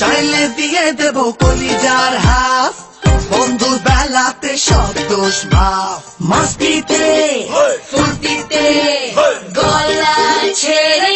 চাইলে দিয়ে দেব কলিজার হাফ। বন্ধু বেলাতে সব দোষ মাফ। মাস্তিতে ফুর্তিতে গলা ছেড়ে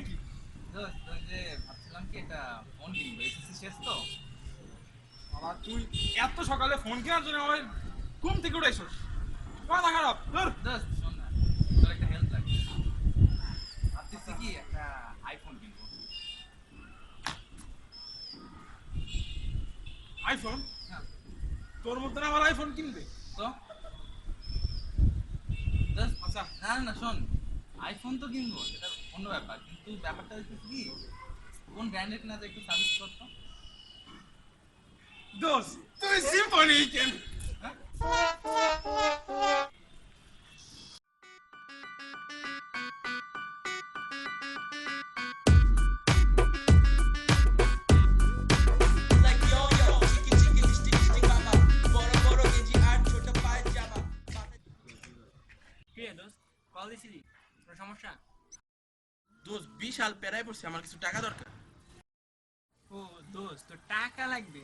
কি ভাবছিলাম কি একটা ফোন কিনবো এসএসসি শেষ তো বাবা তুই এত সকালে ফোন কেনার জন্য আমার ঘুম থেকে উঠেছিস মাথা খারাপ ধর শোন না তোর একটা হেল্প লাগবে ভাবতেছি কি একটা আইফোন কিনবো? আইফোন হ্যাঁ তোর মতন আমার আইফোন কিনবে তো? আচ্ছা। না না শোন। আইফোন তো কিনবো সেটা অন্য ব্যাপার, কিন্তু ব্যাপারটা হচ্ছে কি? কোন ব্র্যান্ডের যায় একটু সাজেস্ট করতো? দোষ তুই সিম্ফনি বিশাল পেরাই পড়ছে আমার কিছু টাকা দরকার। ও দোস্ত তোর টাকা লাগবে?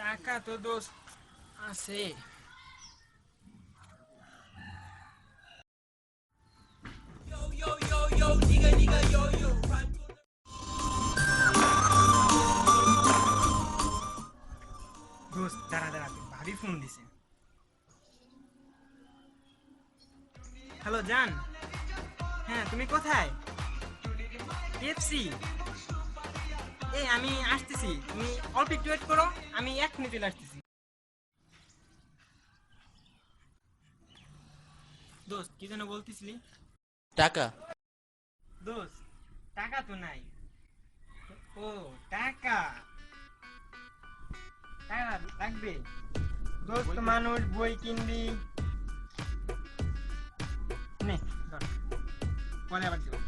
টাকা তো দোস্ত আছে। দোস্ত দাঁড়া দাঁড়া ভাবি ফোন দিছে। হ্যালো জান। হ্যাঁ তুমি কোথায়? কেএফসি এই আমি আসতেছি। তুমি অল্প একটু ওয়েট করো আমি এক্ষুনি চলে আসতেছি। দোস্ত কি যেন বলতেছিলি? টাকা। দোস্ত টাকা তো নাই। ও টাকা। টাকা লাগবে। দোস্ত মানুষ বই কিনবি। নে পরে আবার দিব।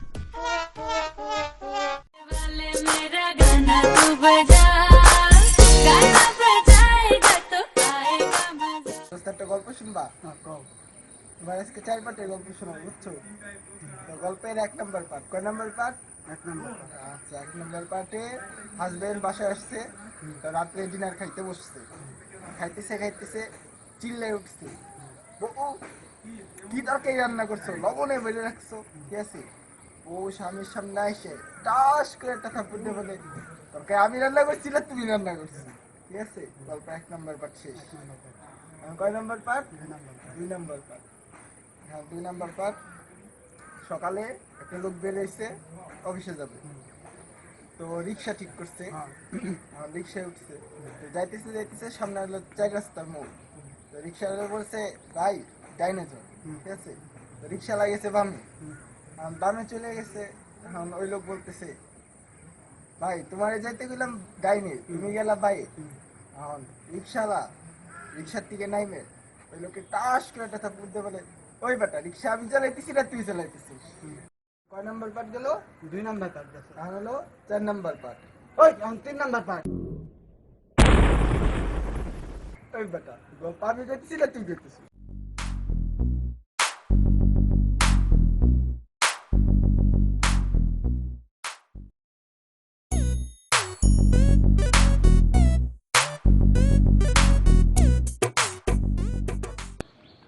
একটা গল্প শুনবা? এবার আজকে চার পার্টের গল্প শোনাবো বুঝছ? তো গল্পের এক নম্বর পার্ট কয় নম্বর পার্ট এক নম্বর আচ্ছা এক নম্বর পার্টে হাজবেন্ড বাসায় আসছে তো রাত্রে ডিনার খাইতে বসছে। খাইতেছে খাইতেছে চিল্লাই উঠছে। কি তরকারি রান্না করছ? লবণে বেড়ে রাখছো। ঠিক আছে? ও স্বামীর সামনে এসে টাস করে একটা থাপ্পড় দিয়ে বলে আমি রান্না করছি না, তুমি রান্না করছি। ঠিক আছে? গল্প এক নম্বর পার্ট শেষ। কয় নম্বর পার্ট দুই নম্বর পার্ট হ্যাঁ দুই নম্বর পার্ট সকালে একটা লোক বেরিয়েছে অফিসে যাবে। তো রিক্সা ঠিক করছে। রিক্সায় উঠছে। যাইতেছে যাইতেছে, সামনে হলো চার রাস্তার মোড়। তো রিক্সাওয়ালা বলছে, ভাই, ডাইনে যাও। ঠিক আছে? তো রিক্সা লাগিয়েছে বামে। বামে চলে গেছে। এখন ওই লোক বলতেছে ভাই তোমার যাইতে গেলাম ডাইনে তুমি গেলা বাইরে। এখন রিক্সাওয়ালা রিক্সার থেকে নাইমে ওই লোকে টাস করে একটা থাপ্পড় বলে ওই বেটা রিক্সা আমি চালাইতেছি না তুই চালাইতেছিস কয় নাম্বার পার্ট গেল? দুই নাম্বার পার্ট গেছে। এখন হলো চার নাম্বার পার্ট। ওই এখন তিন নাম্বার পার্ট। ওই বেটা আমি যেতেছি না তুই যেতেছিস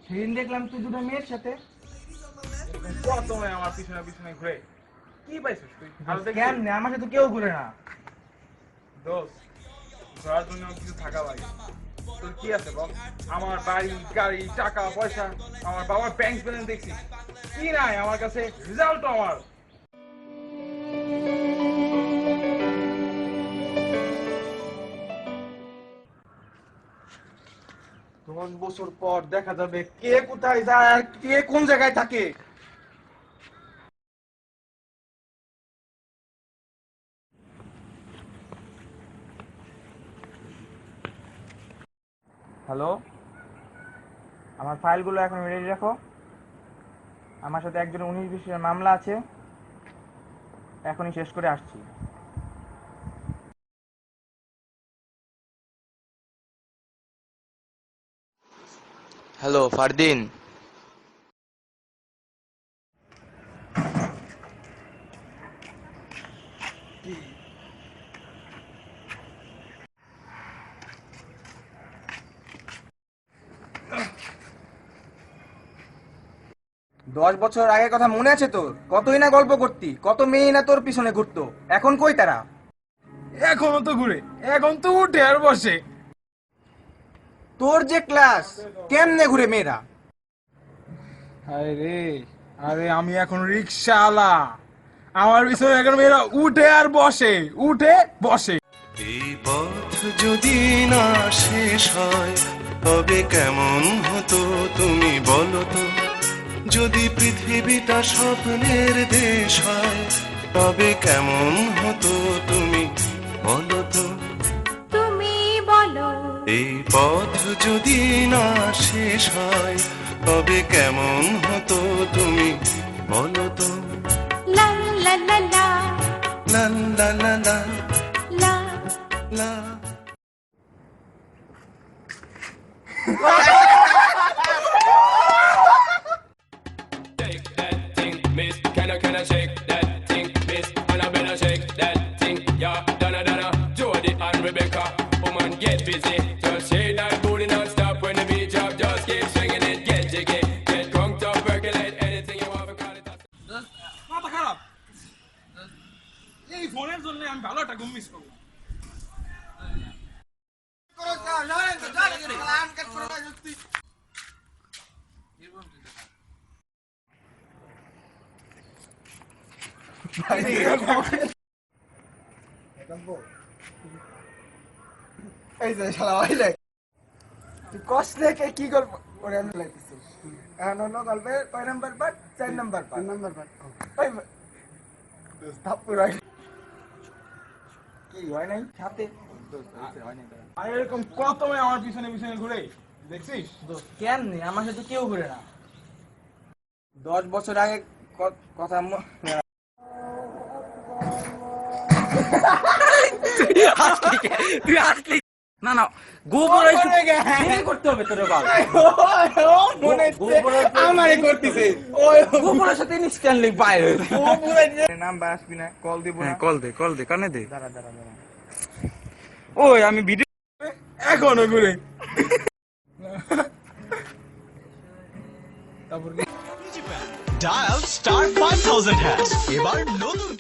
সেদিন দেখলাম তুই দুটো মেয়ের সাথে। কত মেয়ে আমার পিছনে পিছনে ঘুরে। কি পাইছিস তুই? কেমনে? আমার সাথে কেউ ঘুরে না। দোষ ঘোরার জন্য কিছু থাকা লাগে তোর কি আছে বল? আমার বাড়ি গাড়ি টাকা পয়সা আমার বাবার ব্যাংক ব্যালেন্স দেখছি কি নাই আমার কাছে? রেজাল্ট আমার। দশ বছর পর দেখা যাবে কে কোথায় যায় আর কে কোন জায়গায় থাকে। হ্যালো আমার ফাইলগুলো এখন রেডি রাখো। আমার সাথে একজন উনিশ বিশের মামলা আছে। এখনই শেষ করে আসছি। হ্যালো ফারদিন দশ বছর আগের কথা মনে আছে তোর? কতই না গল্প করতি কত মেয়ে না তোর পিছনে ঘুরতো? এখন কই তারা? এখনও তো ঘুরে এখন তো উঠে আর বসে। তোর যে ক্লাস কেমনে ঘুরে মেয়েরা? আরে রে আরে আমি এখন রিক্সাওয়ালা আমার পিছনে এখন মেয়েরা উঠে আর বসে উঠে বসে। এই পথ যদি না শেষ হয় তবে কেমন হতো তুমি বলো তো? যদি পৃথিবীটা স্বপ্নের দেশ হয় তবে কেমন হতো তুমি বলো তো? এই পথ যদি না শেষ হয় তবে কেমন হতো তুমি বলো তো? লা লা লা লা। লা লা লা লা। লা। লা। Can I, can I shake? ফোনের জন্য আমি ভালো একটা ঘুম মিস করব। এই যে শালা ওইলে তুই কষ্ট লেখে কি গল্প করে আমি লাগতেছিস এখন হলো গল্পের কয় নাম্বার পার্ট চার নাম্বার পার্ট নাম্বার পার্ট ওই থাপ্পুর হয় নাই? সাথে? আর এরকম কত মেয়ে আমার পিছনে পিছনে ঘুরে দেখছিস? কেমনে আমার সাথে কেউ ঘুরে না। দশ বছর আগে কথা কথা ম- না না গোবর করতে হবে তোর আমারে করতেছে। গোবরের সাথে ইনস্ট্যান্টলি বাইরে নাম বা আসবি না? কল দিব না? কল দে কল দে কানে দে। দাঁড়া দাঁড়া দাঁড়া। ওই আমি ভিডিও এখনও ঘুরে। Dial star five thousand hash এবার নতুন